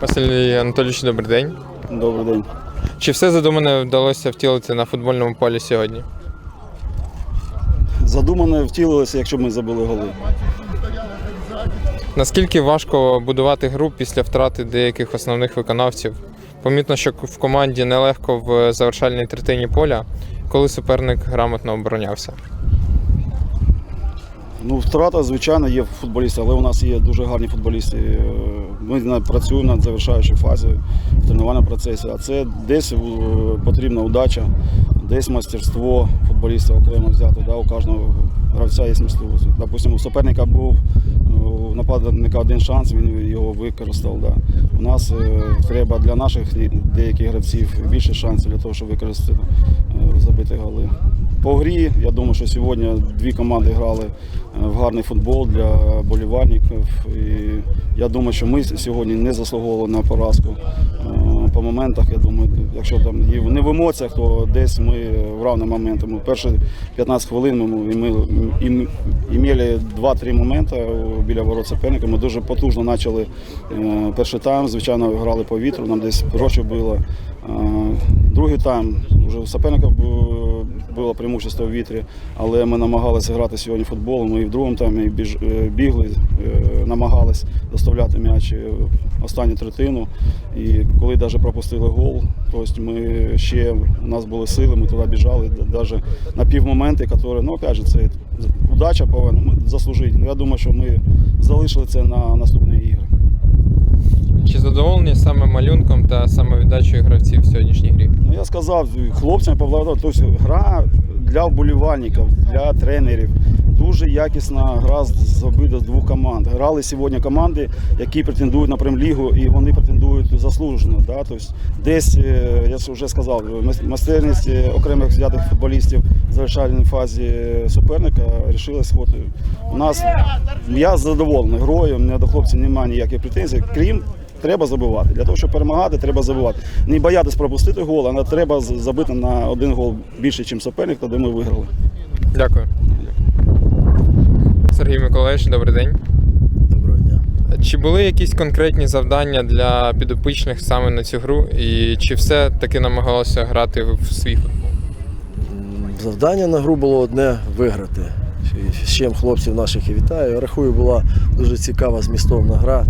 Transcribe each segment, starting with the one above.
Василь Анатолійович, добрий день. Добрий день. Чи все задумане вдалося втілити на футбольному полі сьогодні? Задумане втілилося, якщо ми забили голи. Наскільки важко будувати гру після втрати деяких основних виконавців? Помітно, що в команді нелегко в завершальній третині поля, коли суперник грамотно оборонявся. Ну, втрата, звичайно, є в футболістів, але у нас є дуже гарні футболісти. Е, Ми працюємо над завершаючою фазою в тренувальному процесі. А це десь е, потрібна удача, десь мастерство футболіста окремо взяти. Да? У кожного гравця є мастерство. Допустимо, у суперника був у нападника один шанс, він його використав. Да? У нас е, треба для наших деяких гравців більше шансів для того, щоб використати забити голи. По грі, я думаю, що сьогодні дві команди грали е, в гарний футбол для болівальників. І я думаю, що ми сьогодні не заслуговували на поразку. Е, По моментах, я думаю, якщо там і не в емоціях, то десь ми в равний момент. Ми перші 15 хвилин ми, і ми і, і мали 2-3 моменти біля ворот суперника. Ми дуже потужно почали е, перший тайм. Звичайно, грали по вітру, нам десь гроші було. Другий тайм вже у суперника було преимущество в вітрі, але ми намагалися грати сьогодні в футбол. Ми і в другому таймі е, бігли, е, намагалися доставляти м'яч е, останню третину. І коли навіть пропустили гол, тобто ми ще у нас були сили, ми туди біжали, навіть на півмоменти, які, ну опять це удача повинна заслужити. Ну, Я думаю, що ми залишили це на наступні ігри. Чи задоволені саме малюнком та самовіддачею гравців в сьогоднішній грі? Сказав хлопцям Павла, тобто гра для вболівальників, для тренерів. Дуже якісна гра з обидва двох команд. Грали сьогодні команди, які претендують на прем'єр-лігу, і вони претендують заслужено. Да? Тобто десь, е, я вже сказав, майстерність е, окремих взятих футболістів в завершальній фазі суперника вирішила сход. У нас я задоволений грою, у мене до хлопців немає ніяких претензій, крім Треба забивати. Для того, щоб перемагати, треба забивати. Не боятись пропустити гол, а треба забити на один гол більше, ніж суперник, тоді ми виграли. Дякую. Сергій Миколаївич, добрий день. Доброго дня. Чи були якісь конкретні завдання для підопічних саме на цю гру? І чи все таки намагалося грати в свій футбол? Завдання на гру було одне виграти. З чим хлопців наших і вітаю. Рахую, була дуже цікава змістовна гра.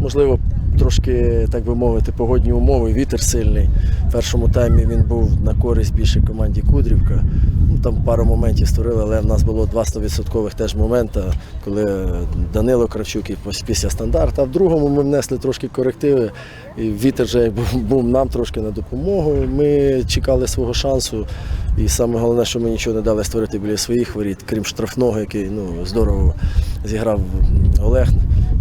Можливо, трошки, так би мовити, погодні умови, вітер сильний. В першому таймі він був на користь більше команді Кудрівка. Ну, там пару моментів створили, але в нас було два 100% теж моменти, коли Данило Кравчук і після стандарту. А в другому ми внесли трошки корективи. І вітер вже був нам трошки на допомогу. Ми чекали свого шансу. І саме головне, що ми нічого не дали створити біля своїх воріт, крім штрафного, який ну, здорово зіграв Олег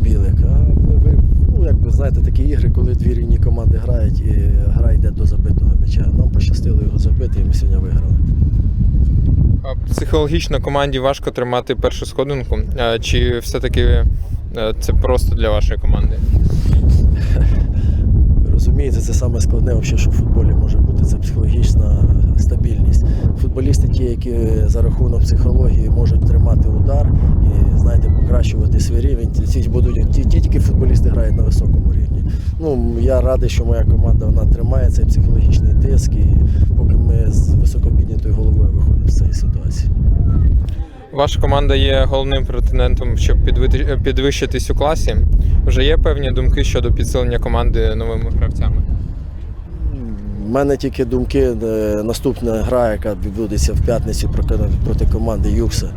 Білик. А ми, ви- ну, якби знаєте, такі ігри, коли дві рівні команди грають і гра йде до забитого м'яча. Нам пощастило його забити, і ми сьогодні виграли. А Психологічно команді важко тримати першу сходинку, А чи все-таки е, це просто для вашої команди? Розумієте, це саме складне, що в футболі може бути, це психологічна стабільність. Футболісти, ті, які за рахунок психології можуть тримати удар і знаєте, покращувати свій рівень, ці будуть ті, ті тільки футболісти грають на високому рівні. Ну, я радий, що моя команда вона тримає цей психологічний тиск, і поки ми з високопіднятою головою виходимо з цієї ситуації. Ваша команда є головним претендентом, щоб підвищитись у класі. Вже є певні думки щодо підсилення команди новими гравцями. Мене тільки думки, е, наступна гра, яка відбудеться в п'ятницю проти, команди Юкса.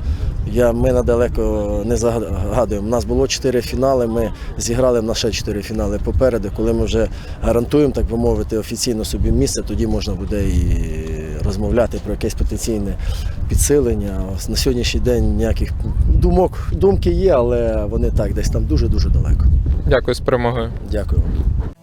Я, ми надалеко не загадуємо. У нас було чотири фінали, ми зіграли в нас ще чотири фінали попереду. Коли ми вже гарантуємо, так би мовити, офіційно собі місце, тоді можна буде і розмовляти про якесь потенційне підсилення. На сьогоднішній день ніяких думок, думки є, але вони так, десь там дуже-дуже далеко. Дякую з перемогою. Дякую вам.